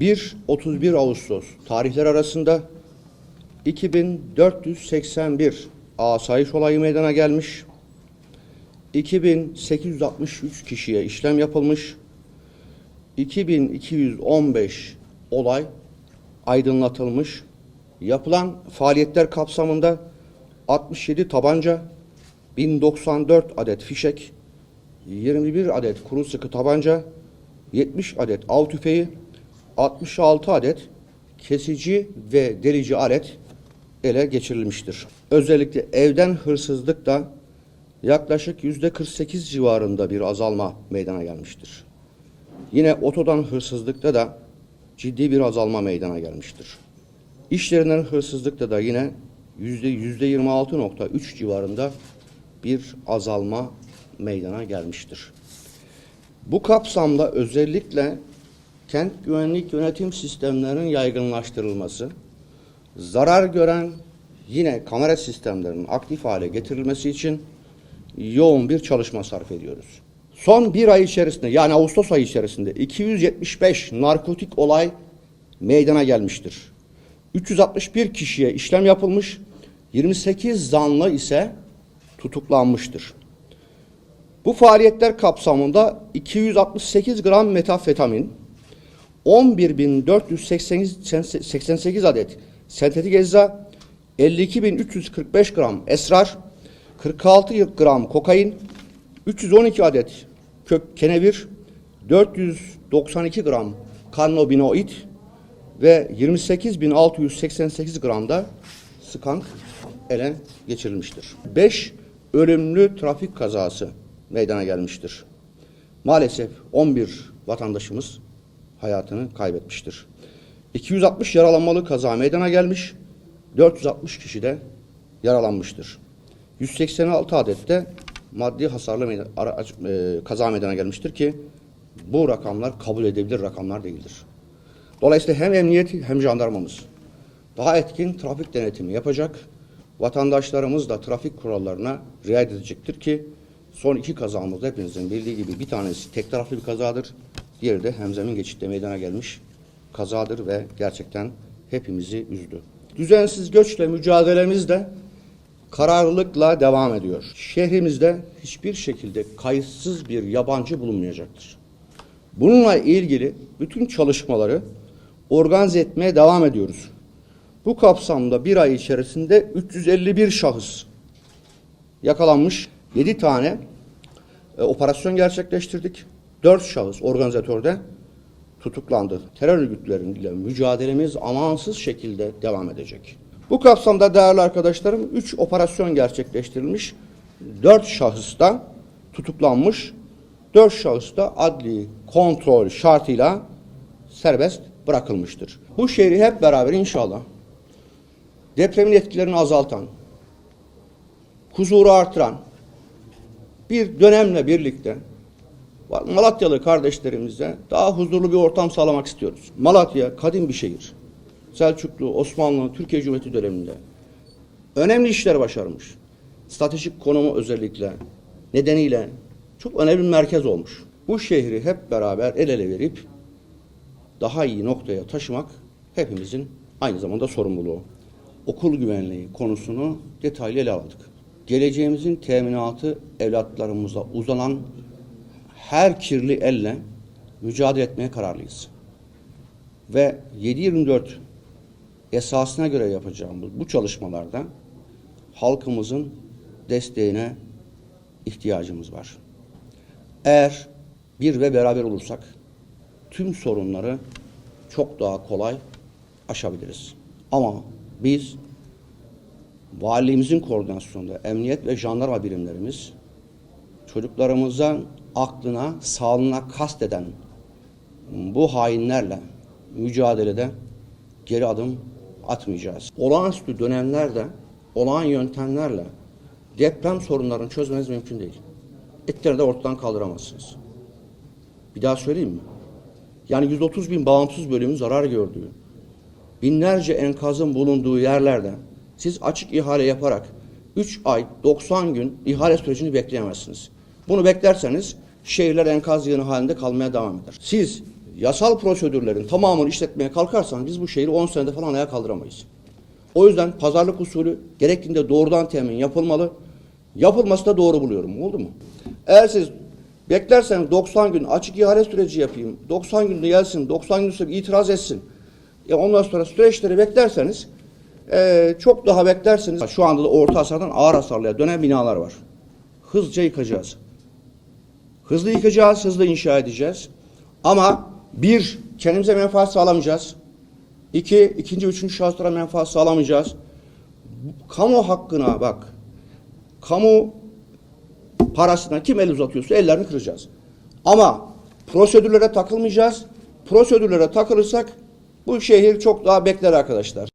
1-31 Ağustos tarihler arasında 2481 asayiş olayı meydana gelmiş. 2863 kişiye işlem yapılmış. 2215 olay aydınlatılmış. Yapılan faaliyetler kapsamında 67 tabanca, 1094 adet fişek, 21 adet kuru sıkı tabanca, 70 adet av tüfeği, 66 adet kesici ve delici alet ele geçirilmiştir. Özellikle evden hırsızlıkta yaklaşık yüzde 48 civarında bir azalma meydana gelmiştir. Yine otodan hırsızlıkta da ciddi bir azalma meydana gelmiştir. İşlerinden hırsızlıkta da yine yüzde yüzde 26.3 civarında bir azalma meydana gelmiştir. Bu kapsamda özellikle kent güvenlik yönetim sistemlerinin yaygınlaştırılması, zarar gören yine kamera sistemlerinin aktif hale getirilmesi için yoğun bir çalışma sarf ediyoruz. Son bir ay içerisinde yani Ağustos ayı içerisinde 275 narkotik olay meydana gelmiştir. 361 kişiye işlem yapılmış, 28 zanlı ise tutuklanmıştır. Bu faaliyetler kapsamında 268 gram metafetamin, 11.488 adet sentetik ecza, 52.345 gram esrar, 46 gram kokain, 312 adet kök kenevir, 492 gram kannabinoid ve 28.688 gram da skank ele geçirilmiştir. 5 ölümlü trafik kazası meydana gelmiştir. Maalesef 11 vatandaşımız hayatını kaybetmiştir. 260 yaralanmalı kaza meydana gelmiş, 460 kişi de yaralanmıştır. 186 adette maddi hasarlı meydan, ara, e, kaza meydana gelmiştir ki bu rakamlar kabul edebilir rakamlar değildir. Dolayısıyla hem emniyet hem jandarmamız daha etkin trafik denetimi yapacak, vatandaşlarımız da trafik kurallarına riayet edecektir ki son iki kazamız hepinizin bildiği gibi bir tanesi tek taraflı bir kazadır, diğeri de hemzemin geçitte meydana gelmiş kazadır ve gerçekten hepimizi üzdü. Düzensiz göçle mücadelemiz de kararlılıkla devam ediyor. Şehrimizde hiçbir şekilde kayıtsız bir yabancı bulunmayacaktır. Bununla ilgili bütün çalışmaları organize etmeye devam ediyoruz. Bu kapsamda bir ay içerisinde 351 şahıs yakalanmış, 7 tane e, operasyon gerçekleştirdik. 4 şahıs organizatörde tutuklandı. Terör örgütleriyle mücadelemiz amansız şekilde devam edecek. Bu kapsamda değerli arkadaşlarım 3 operasyon gerçekleştirilmiş. 4 şahıs da tutuklanmış. 4 şahıs da adli kontrol şartıyla serbest bırakılmıştır. Bu şehri hep beraber inşallah depremin etkilerini azaltan, huzuru artıran bir dönemle birlikte Malatyalı kardeşlerimize daha huzurlu bir ortam sağlamak istiyoruz. Malatya kadim bir şehir. Selçuklu, Osmanlı, Türkiye Cumhuriyeti döneminde önemli işler başarmış. Stratejik konumu özellikle nedeniyle çok önemli bir merkez olmuş. Bu şehri hep beraber el ele verip daha iyi noktaya taşımak hepimizin aynı zamanda sorumluluğu. Okul güvenliği konusunu detaylı ele aldık. Geleceğimizin teminatı evlatlarımıza uzanan her kirli elle mücadele etmeye kararlıyız. Ve 7-24 esasına göre yapacağımız bu çalışmalarda halkımızın desteğine ihtiyacımız var. Eğer bir ve beraber olursak tüm sorunları çok daha kolay aşabiliriz. Ama biz valiliğimizin koordinasyonunda emniyet ve jandarma birimlerimiz çocuklarımızın aklına, sağlığına kasteden bu hainlerle mücadelede geri adım atmayacağız. Olağanüstü dönemlerde, olağan yöntemlerle deprem sorunlarını çözmeniz mümkün değil. Etleri de ortadan kaldıramazsınız. Bir daha söyleyeyim mi? Yani 130 bin bağımsız bölümün zarar gördüğü, binlerce enkazın bulunduğu yerlerde siz açık ihale yaparak 3 ay 90 gün ihale sürecini bekleyemezsiniz. Bunu beklerseniz şehirler enkaz yığını halinde kalmaya devam eder. Siz yasal prosedürlerin tamamını işletmeye kalkarsan biz bu şehri 10 senede falan ayağa kaldıramayız. O yüzden pazarlık usulü gerektiğinde doğrudan temin yapılmalı. Yapılması da doğru buluyorum. Oldu mu? Eğer siz beklerseniz 90 gün açık ihale süreci yapayım. 90 günde gelsin. 90 gün sonra itiraz etsin. Ya ondan sonra süreçleri beklerseniz eee, çok daha beklersiniz. Şu anda da orta hasardan ağır hasarlıya dönen binalar var. Hızlıca yıkacağız. Hızlı yıkacağız, hızlı inşa edeceğiz. Ama bir, kendimize menfaat sağlamayacağız. İki, ikinci, üçüncü şahıslara menfaat sağlamayacağız. Kamu hakkına bak, kamu parasına kim el uzatıyorsa ellerini kıracağız. Ama prosedürlere takılmayacağız. Prosedürlere takılırsak bu şehir çok daha bekler arkadaşlar.